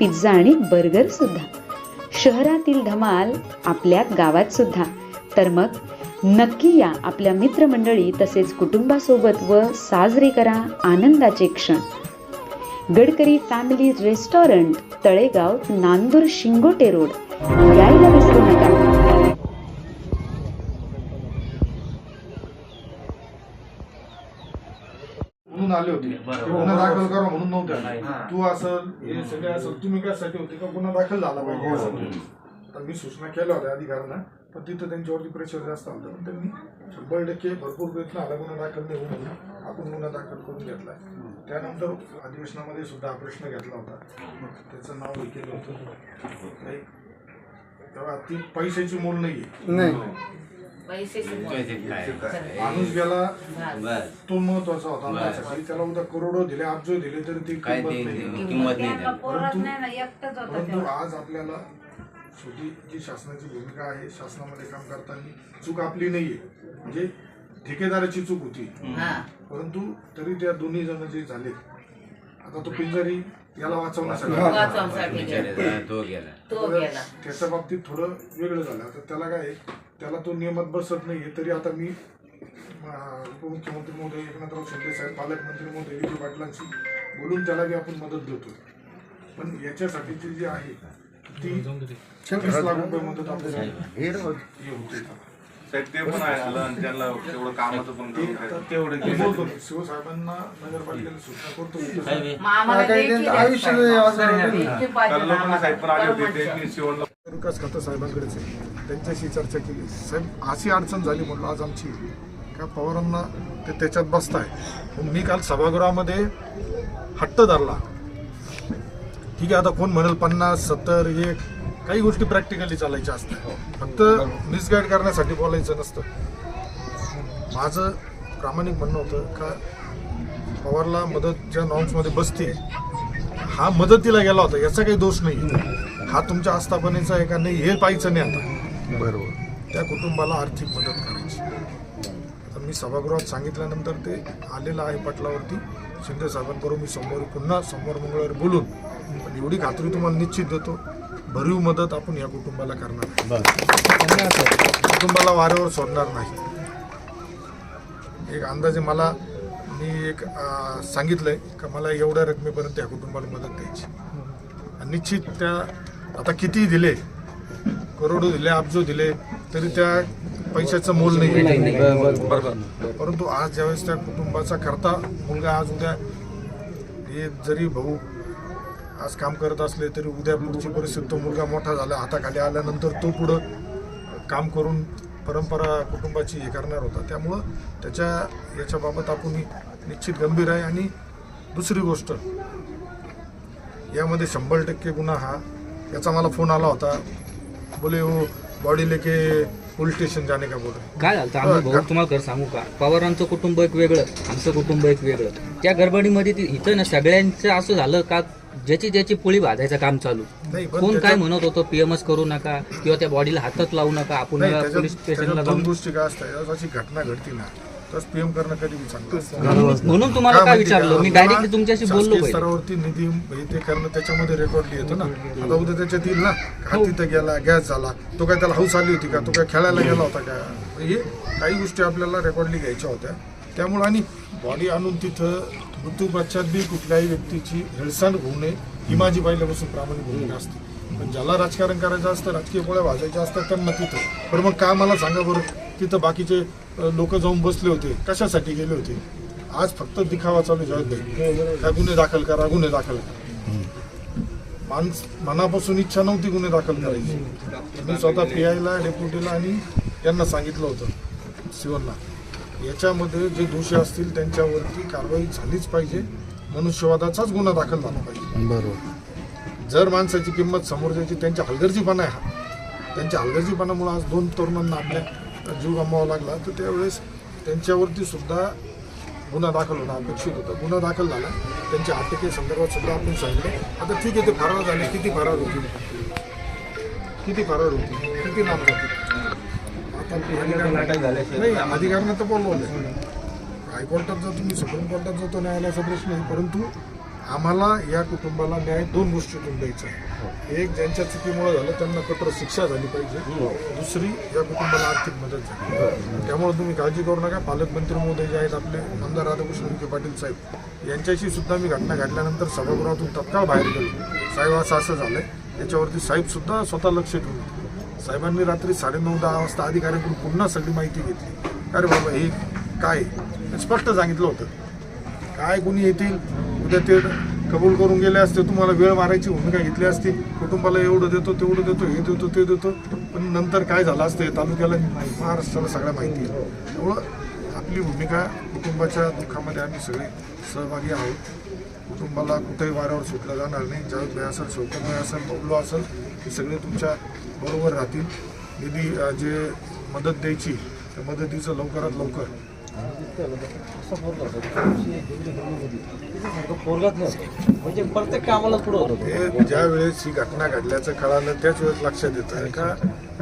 Pizza आणि burger सुद्धा. शहरातील धमाल आपल्या गावात सुद्धा. तर मग नक्की या आपल्या मित्रमंडळी तसेच कुटुंबासोबत व साजरे करा आनंदाचे क्षण. Gadkari family restaurant Talegaon Nandur Shingote road. यायला विसरू नका. म्हणून आले होते बरोबर. गुन्हा दाखल करा म्हणून नव्हते नाही. आले. तू असल हे सगळे असल तुम्ही कशासाठी होते का गुन्हा दाखल झाला पाहिजे हो. यासाठी. तर मी सूचना केल्या होत्या अधिकाऱ्यांना पण तिथं त्यांच्यावरती प्रेशर जास्त आलं होतं. त्यांनी शंभर टक्के भरपूर प्रयत्न आला गुन्हा दाखल नाही होऊन म्हणून आपण गुन्हा दाखल करून घेतलाय त्यानंतर अधिवेशनामध्ये सुद्धा हा प्रश्न घेतला होता त्याचं नाव हे केलं होतं काही- तेव्हा ती पैशाची मोल नाहीये नाही पैसे माणूस गेला बर तो महत्त्वाचा होता. त्याला उद्या करोडो दिले अब्जो दिले तरी ती काय किंमत ते नाही. किंमत नाही त्याला. परंतु परंतु आज आपल्याला शेवटी जी शासनाची भूमिका आहे शासनामध्ये काम करताना चूक आपली नाहीये. म्हणजे ठेकेदाराची चूक होती. परंतु तरी त्या दोन्ही जण जे झाले आता तो पिंजरी याला वाचवण्यासाठी वाचवण्यासाठी बिचारे, तो गेला. तो गेला. त्याच्या बाबतीत थोडं वेगळं झालं. आता त्याला काय आहे, त्याला तो नियमात बसत नाहीये. तरी आता मी उपमुख्यमंत्री महोदय एकनाथराव शिंदे साहेब पालकमंत्री महोदय विजय पाटलांशी बोलून त्याला बी आपण मदत देतो पण याच्यासाठीची जी आहे ती वीस लाख रुपये मदत आपल्याला हे होते ते पण आहे त्यांना तेवढं कामाचं पण. तेवढं. शिवसाहेबांना नगरपालिकेला सूचना करतो आयुष्य नाही नाही. विकास खातं साहेबांकडेच आहे. त्यांच्याशी चर्चा केली. साहेब अशी अडचण झाली म्हणलं आज आमची का पवारांना ते त्याच्यात बसताय. मग मी काल सभागृहामध्ये हट्ट धरला. ठीक आहे आता कोण म्हणेल पन्नास सत्तर एक काही गोष्टी प्रॅक्टिकली चालायच्या असतात. फक्त मिसगाईड करण्यासाठी बोलायचं नसतं. माझं प्रामाणिक म्हणणं होतं का पवारला मदत ज्या नॉर्म्समध्ये बसते हा मदतीला गेला होता याचा काही दोष नाही. हा तुमच्या आस्थापनेचा आहे का नाही हे पाहायचं नाही आता. बरोबर. त्या कुटुंबाला आर्थिक मदत करायची. आता मी सभागृहात सांगितल्यानंतर ते आलेलं आहे पटलावरती. शिंदे साहेबांबरोबर मी सोमवारी पुन्हा सोमवार मंगळवारी बोलून पण एवढी खात्री तुम्हाला निश्चित देतो भरीव मदत आपण या कुटुंबाला करणार आहे. कुटुंबाला वाऱ्यावर सोडणार नाही. एक अंदाजे मला मी एक अं, सांगितलंय का मला एवढ्या रकमेपर्यंत या कुटुंबाला मदत द्यायची. आणि निश्चित त्या आता किती दिले करोडो दिले अब्जो दिले तरी त्या पैशाचं मोल नाही. परंतु आज ज्यावेळेस त्या कुटुंबाचा करता मुलगा आज उद्या हे जरी भाऊ आज काम करत असले तरी उद्या पुढची परिस्थिती तो मुलगा मोठा झाला हाताखाली आल्यानंतर तो पुढं काम करून परंपरा कुटुंबाची हे करणार होता. त्यामुळं त्याच्या याच्याबाबत आपण निश्चित गंभीर आहे. आणि दुसरी गोष्ट यामध्ये शंभर टक्के गुन्हा हा याचा मला फोन आला होता. बोले हो बॉडी लेके पोलीस स्टेशन जाने का बोले काय झालं? आम्ही भाऊ तुम्हाला खरं सांगू का? पवारांचं कुटुंब एक वेगळं आमचं कुटुंब एक वेगळं. त्या गडबडीमध्ये ती- इथं ना सगळ्यांचं असं झालं का ज्याची ज्याची पोळी भाजायचं काम चालू. नाही पण कोण काय त्याच्यात- म्हणत होतं पीएमएस करू नका किंवा त्या बॉडीला हातच लावू नका आपण नाही पोलीस त्याच्यात स्टेशनला त्याच्यात दोन जाऊन गोष्टी काय असतात अशी घटना घडती ना. तर पीएम करणं कधी असतं म्हणून तुम्हाला काय काय विचारलं? मी डायरेक्टली तुमच्याशी बोललो स्तरावरती निधी हे ते करणं त्याच्यामध्ये रेकॉर्ड येतं ना. आता उद्या त्याच्यात येईल ना. हा हो. तिथं गेला गॅस झाला. तो काय त्याला हौस आली होती का? तो काय खेळायला गेला होता का? हे काही गोष्टी आपल्याला रेकॉर्डली घ्यायच्या होत्या. त्यामुळे आणि बॉडी आणून तिथं मृत्यू पश्चात बी कुठल्याही व्यक्तीची हेळसांड होऊ नये ही माझी पहिल्यापासून प्रामाणिक भूमिका असते. पण ज्याला राजकारण करायचं असतं राजकीय पोळ्या भाजायच्या असतात त्यांना तिथं. बरं मग का मला सांगा बरं? तिथं बाकीचे लोक जाऊन बसले होते. कशासाठी गेले होते? आज फक्त दिखावा चालू जवाबदारी काय गुन्हे दाखल करा गुन्हे दाखल करा? माणस मनापासून इच्छा नव्हती गुन्हे दाखल करायची. मी स्वतः पी आयला डेप्युटीला आणि यांना सांगितलं होतं शिवनला याच्यामध्ये जे दोषी असतील त्यांच्यावरती कारवाई झालीच पाहिजे. मनुष्यवादाचाच गुन्हा दाखल झाला पाहिजे. जर माणसाची किंमत समोरच्याची त्यांच्या हलगर्जीपणा आहे हा. त्यांच्या हलगर्जीपणामुळे आज दोन तरुणांना आपल्या जीव गमवावा लागला तर त्यावेळेस त्यांच्यावरती सुद्धा गुन्हा दाखल होणं अपेक्षित होतं. गुन्हा दाखल झाला. त्यांच्या अटकेसंदर्भात सुद्धा आपण सांगितलं. आता ठीक आहे ते फरार झाले. किती फरार होतील? किती फरार होतील? किती नाम जातील आता अधिकाऱ्यांना- नाही अधिकाऱ्यांना तर बोलवलं हायकोर्टात जातो मी सुप्रीम कोर्टात जातो न्यायालयाचा प्रश्न आहे. परंतु आम्हाला या कुटुंबाला न्याय दोन गोष्टीतून द्यायचा आहे. एक ज्यांच्या चुकीमुळे झालं त्यांना कठोर शिक्षा झाली पाहिजे. दुसरी या कुटुंबाला आर्थिक मदत झाली. त्यामुळे तुम्ही काळजी करू नका. पालकमंत्री महोदय जे आहेत आपले आमदार राधाकृष्ण विखे पाटील साहेब यांच्याशी सुद्धा मी घटना घडल्यानंतर सभागृहातून तत्काळ बाहेर गेलो. साहेब असं असं झालंय. याच्यावरती साहेब सुद्धा स्वतः लक्ष ठेवून. साहेबांनी रात्री साडेनऊ दहा वाजता अधिकाऱ्यांकडून पुन्हा सगळी माहिती घेतली. अरे बाबा हे काय? स्पष्ट सांगितलं होतं. काय कोणी येतील? उद्या ते कबूल करून गेले असते तुम्हाला वेळ मारायची भूमिका घेतली असती. कुटुंबाला एवढं देतो तेवढं देतो हे देतो ते देतो. पण नंतर काय झालं असतं हे तालुक्याला महाराष्ट्राला सगळ्या माहिती आहे. त्यामुळं आपली भूमिका कुटुंबाच्या दुःखामध्ये आम्ही सगळे सहभागी आहोत. कुटुंबाला कुठेही वाऱ्यावर सुटलं जाणार नाही. जावेद भाई असेल शौकत असेल बबलो असेल हे सगळे तुमच्या बरोबर राहतील. निधी जे मदत द्यायची त्या मदतीचं लवकरात लवकर म्हणजे प्रत्येक कामाला पुढे होतो हे ज्या वेळेस ही घटना घडल्याचं कळालं त्याच वेळेस लक्षात येतं का?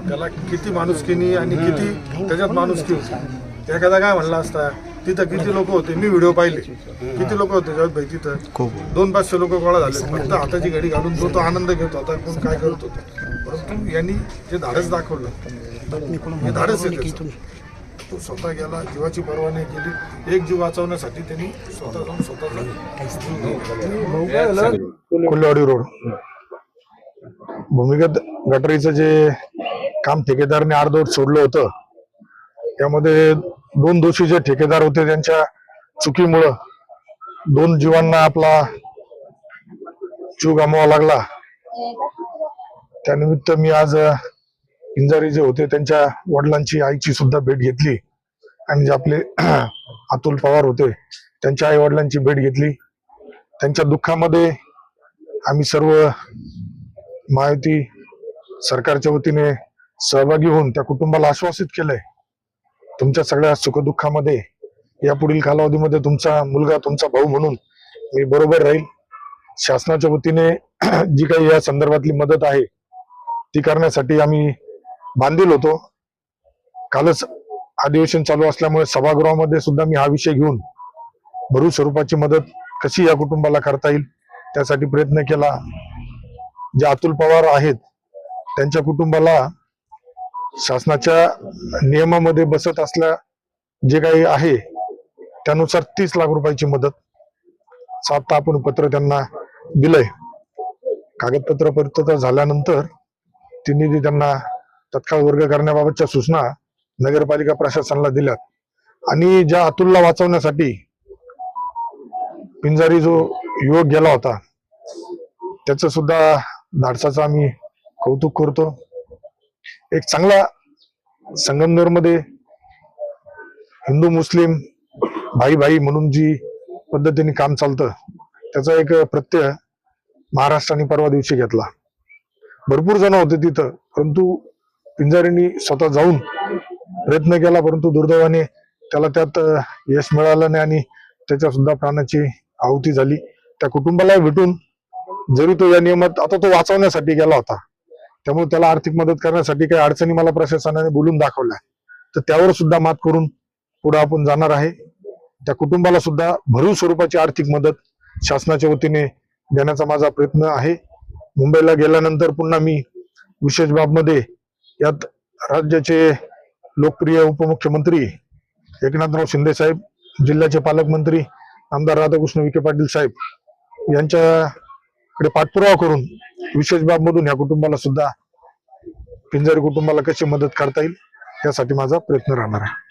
त्याला किती माणुसकीनी आणि किती त्याच्यात माणुसकी होती? एखादा काय म्हणला असता तिथं किती लोक होते? मी व्हिडिओ पाहिले. किती लोक होते? जवळ भाई तिथं. दोन पाचशे लोक गोळा झाले फक्त हाताची घडी घालून तो तो आनंद घेत होता कोण काय करत होता? परंतु यांनी जे धाडस दाखवलं हे धाडस आहे. तो स्वतः गेला जीवाची पर्वा नाही केली. एक जीव वाचवण्यासाठी त्यांनी स्वतः जाऊन स्वतः कोल्हेवाडी रोड. भूमिगत गटरीचं जे काम ठेकेदारने अर्धवट सोडलं होतं त्यामध्ये दोन दोषी जे ठेकेदार होते त्यांच्या चुकीमुळं दोन जीवांना आपला जीव गमवावा लागला. त्यानिमित्त मी आज इंजारी पिंजारी जे होते त्यांच्या वडिलांची आईची सुद्धा भेट घेतली. आणि जे आपले अतुल पवार होते त्यांच्या आई वडिलांची भेट घेतली. त्यांच्या दुःखामध्ये आम्ही सर्व महायुती सरकारच्या वतीने सहभागी होऊन त्या कुटुंबाला आश्वासित केलंय. तुमच्या सगळ्या सुखदुःखामध्ये या पुढील कालावधीमध्ये तुमचा मुलगा तुमचा भाऊ म्हणून मी बरोबर राहील. शासनाच्या वतीने जी काही या संदर्भातली मदत आहे ती करण्यासाठी आम्ही बांधील होतो. कालच अधिवेशन चालू असल्यामुळे सभागृहामध्ये सुद्धा मी हा विषय घेऊन भरू स्वरूपाची मदत कशी या कुटुंबाला करता येईल त्यासाठी प्रयत्न केला. जे अतुल पवार आहेत त्यांच्या कुटुंबाला शासनाच्या नियमामध्ये बसत असल्या जे काही आहे त्यानुसार तीस लाख रुपयाची मदत सात आपण पत्र त्यांना दिलंय. कागदपत्र पूर्तता झाल्यानंतर ती निधी त्यांना तत्काळ वर्ग करण्याबाबतच्या सूचना नगरपालिका प्रशासनाला दिल्यात. आणि ज्या अतुलला वाचवण्यासाठी पिंजारी जो युवक गेला होता त्याचं सुद्धा धाडसाचं आम्ही कौतुक करतो. एक चांगला संगमनेरमध्ये हिंदू मुस्लिम भाई भाई म्हणून जी पद्धतीने काम चालतं त्याचा एक प्रत्यय महाराष्ट्राने परवा दिवशी घेतला. भरपूर जण होते तिथं परंतु पिंजारींनी स्वतः जाऊन प्रयत्न केला परंतु दुर्दैवाने त्याला त्यात यश मिळालं नाही आणि त्याच्या सुद्धा प्राणाची आहुती झाली. त्या कुटुंबाला भेटून जरी तो या नियमात आता तो वाचवण्यासाठी गेला होता त्यामुळे त्याला आर्थिक मदत करण्यासाठी काही अडचणी मला प्रशासनाने बोलून दाखवल्या. तर त्यावर सुद्धा मात करून पुढे आपण जाणार आहे. त्या कुटुंबाला सुद्धा भरीव स्वरूपाची आर्थिक मदत शासनाच्या वतीने देण्याचा माझा प्रयत्न आहे. मुंबईला गेल्यानंतर पुन्हा मी विशेष बाबमध्ये यात राज्याचे लोकप्रिय उपमुख्यमंत्री एकनाथराव शिंदे साहेब जिल्ह्याचे पालकमंत्री आमदार राधाकृष्ण विखे पाटील साहेब यांच्याकडे पाठपुरावा करून विशेष बाबमधून या कुटुंबाला सुद्धा पिंजारी कुटुंबाला कशी मदत करता येईल यासाठी माझा प्रयत्न राहणार आहे.